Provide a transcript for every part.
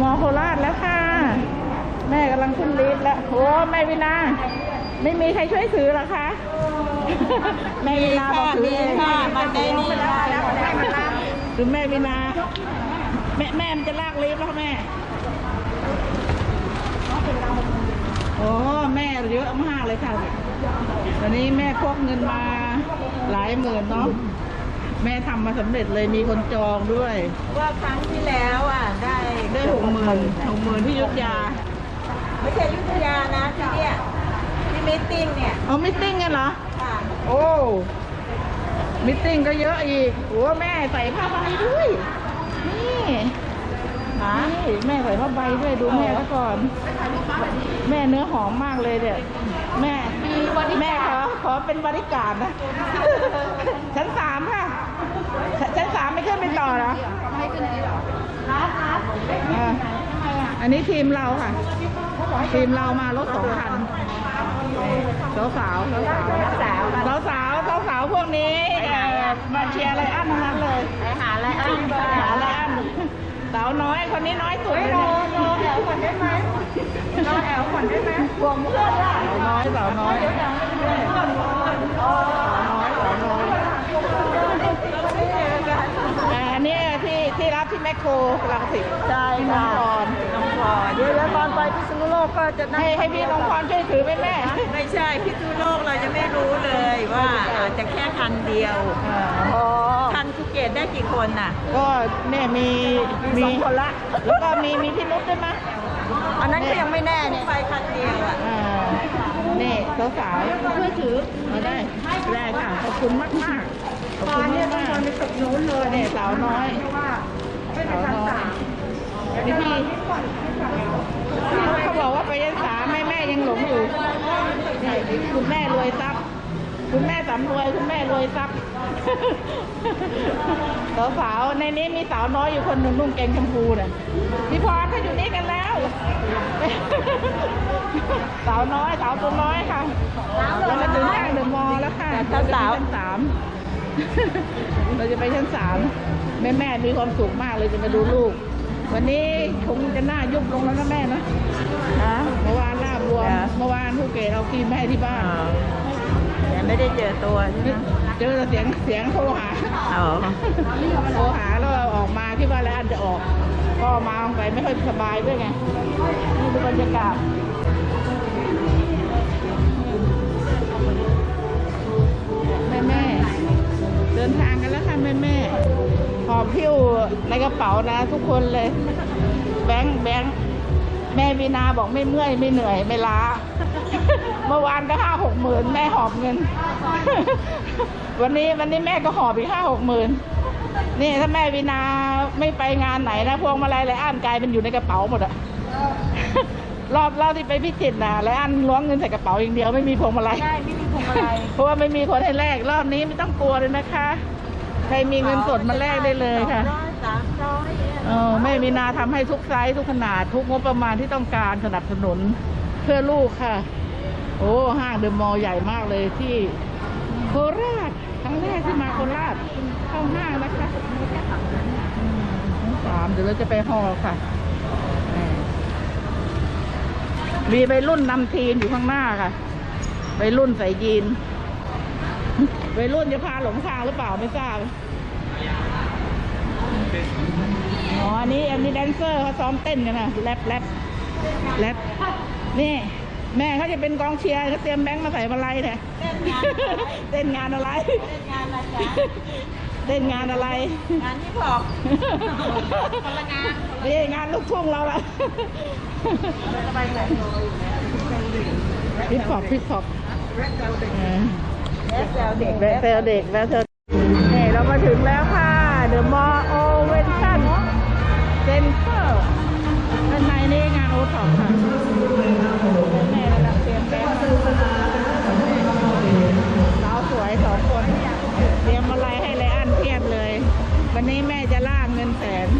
มอโคราชแล้วค่ะ แม่กำลังขึ้นลิฟต์แล้วโอ้แม่วินาไม่มีใครช่วยถือเหรอคะแม่วินาบอกถือเองค่ะบันไดนี่ค่ะคือแม่วินาแม่แม่มันจะลากลิฟต์แล้วแม่โอ้แม่เยอะมากเลยค่ะวันนี้แม่พกเงินมาหลายหมื่นเนาะ แม่ทำมาสำเร็จเลยมีคนจองด้วยว่าครั้งที่แล้วอะได้ได้หกหมื่นหกหมื่นที่อยุทธยา ไม่ใช่อยุทธยานะที่เนี่ยที่มิตติ้งเนี่ยเอามิทติ้งกันเหรอ ค่ะโอ้มิทติ้งก็เยอะอีกโอ้แม่ใส่ผ้าใบด้วย นี่นี่แม่ใส่ผ้าใบด้วยดูแม่ซะก่อน แม่เนื้อหอมมากเลยเนี่ยแม่แม่ขอขอเป็นบริการดนะชั้นสามค่ะ ชั้นสามไม่ขึ้นไปต่อเหรอไม่ขึ้นไปต่อ อันนี้ทีมเราค่ะ ทีมเรามารถสองคันสาวสาวสาวสาวสาวสาวสาวสาวพวกนี้เอ่อมาเชียร์อะไรอันทั้งนั้นเลยไปหาอะไรอะหาอะไรอันสาวน้อยคนนี้น้อยสุดเลยรนะอรอแอลก่อนได้ไหมรอแอลก่อนได้ไหมบวงเพื่อนล่ะสาวน้อยสาวน้อยสาวน้อยสาวน้อยอ่าอันนี้ที่ที่รับที่แมคโครลังสิตใช่ที่น้องค่ะพรน้องพร เดี๋ยวแล้วตอนไปพิษณุโลกก็จะนั่งให้ให้พี่น้องพรช่วยถือไหมแม่ ไม่ใช่พิษณุโลกเราจะไม่รู้เลยว่าอาจจะแค่คันเดียวอ่าอ๋อ คันภูเก็ตได้กี่คนน่ะ ก็เนี่ยมีมีสองคนละ แล้วก็มีมีพี่นุชด้วยมั้ยอันนั้นก็ยังไม่แน่เนี่ยไปคันเดียวอะอ่านี่สาวสาวๆช่วยถือมาได้ได้ค่ะขอบคุณมากมากๆขอบคุณมากมากในตึกนู้นเลยนี่สาวน้อยสาวน้อย นี่พี่เขาบอกว่าไปยันสามแม่แม่ยังหลงอยู่นี่คุณแม่รวยทรัพย์ คุณแม่สำรวยคุณแม่รวยทรัพย์สาวสาวๆในนี้มีสาวน้อยอยู่คนหนึ่งนุ่งเกงชมพูน่ะพี่พรเขาอยู่นี่กันแล้ว สาวน้อยสาวตัวน้อยค่ะเรามาถึงห้างเดอะมอลล์แล้วค่ะชั้นสามชั้นสามเราจะไปชั้นสามแม่แม่มีความสุขมากเลยจะมาดูลูก วันนี้คงจะหน้ายุบลงแล้วนะแม่นะฮะเมื่อวานลาบรวมจ้ะ เมื่อวานผู้เกศเอาครีมแม่ที่บ้านยังไม่ได้เจอตัวใช่ไหมเจอแต่เสียงเสียงโทรหา อ๋อโทรหาแล้วเราออกมาคิดว่าแล้วอันจะออก ก็มาออกไปไม่ค่อยสบายด้วยไง นี่ดูบรรยากาศแม่แม่ๆเดินทางกันแล้วค่ะแม่แม่ๆห อบพิ้วในกระเป๋านะ ทุกคนเลย แบงค์แบงค์แม่วีนาบอกไม่เมื่อยไม่เหนื่อยไม่ล้า เมื่อวานก็ห้าหกหมื่นแม่หอบเงิน วันนี้วันนี้แม่ก็หอบอีกห้าหกหมื่นนี่ถ้าแม่วีนาไม่ไปงานไหนนะพวงมาลัยไรอันกลายเป็นอยู่ในกระเป๋าหมดอะรอบรอบที่ไปพิจิตรนะไรอันล้วงเงินใส่กระเป๋าอย่างเดียวไม่มีพวงมาลัยใช่ไม่มีพวงมาลัยเพราะว่าไม่มีคนให้แลกรอบนี้ไม่ต้องกลัวเลยนะคะ ใครมีเงินสดมาแลกได้เลยค่ะร้อยสามร้อยอ่ออแม่มีนาทำให้ทุกไซส์ทุกขนาด ทุกงบประมาณที่ต้องการสนับสนุนเพื่อลูกค่ะ โอ้ห้างเดอะมอลล์ใหญ่มากเลยที่โคราชครั้งแรกที่มาโคราชเข้าห้างนะคะสามเดี๋ยวเราจะไปฮอลค่ะแหมมีวัยรุ่นนำทีมอยู่ข้างหน้าค่ะวัยรุ่นใส่ยีน วัยรุ่นจะพาหลงทางหรือเปล่าไม่ทราบ อ๋ออันนี้อันนี้แดนเซอร์เขาซ้อมเต้นกันนะแรปแรปแรปนี่ แม่เขาจะเป็นกองเชียร์เขาเตรียมแบงค์มาใส่มาลัยเนี่ยเต้นงานอะไร เล่นงานอะไรจ๊ะเต้นงานอะไร งานที่บอกคนละงานนี่งานลูกทุ่งเราละจะไปไหนพิปพอปพิปพอป แล้แซวเด็กแวะเซลเด็กแวะเซลนี่เรามาถึงแล้วค่ะเดอะมอลล์โอเวนชั่นเซ็นเตอร์ด้านในนี่งานโอท็อปค่ะแม่กำลังเตรียมแบงค์สาวสวยสองคน เตรียมอะไรให้ไลอันเพียบเลย วันนี้แม่จะล่าเงินแสนนี่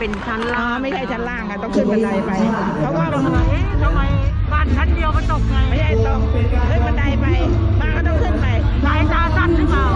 ป็นชั้นอ๋อล่างไม่ใช่ชั้นล่างค่ะต้องขึ้นบันไดไปเขาก็บางคนเทำไมบ้านชั้นเดียวก็ตกไงไม่ใช่ต้องขึ้นบันไดไปป้าก็ต้องขึ้นไป สายตาสั้นหรือเปล่า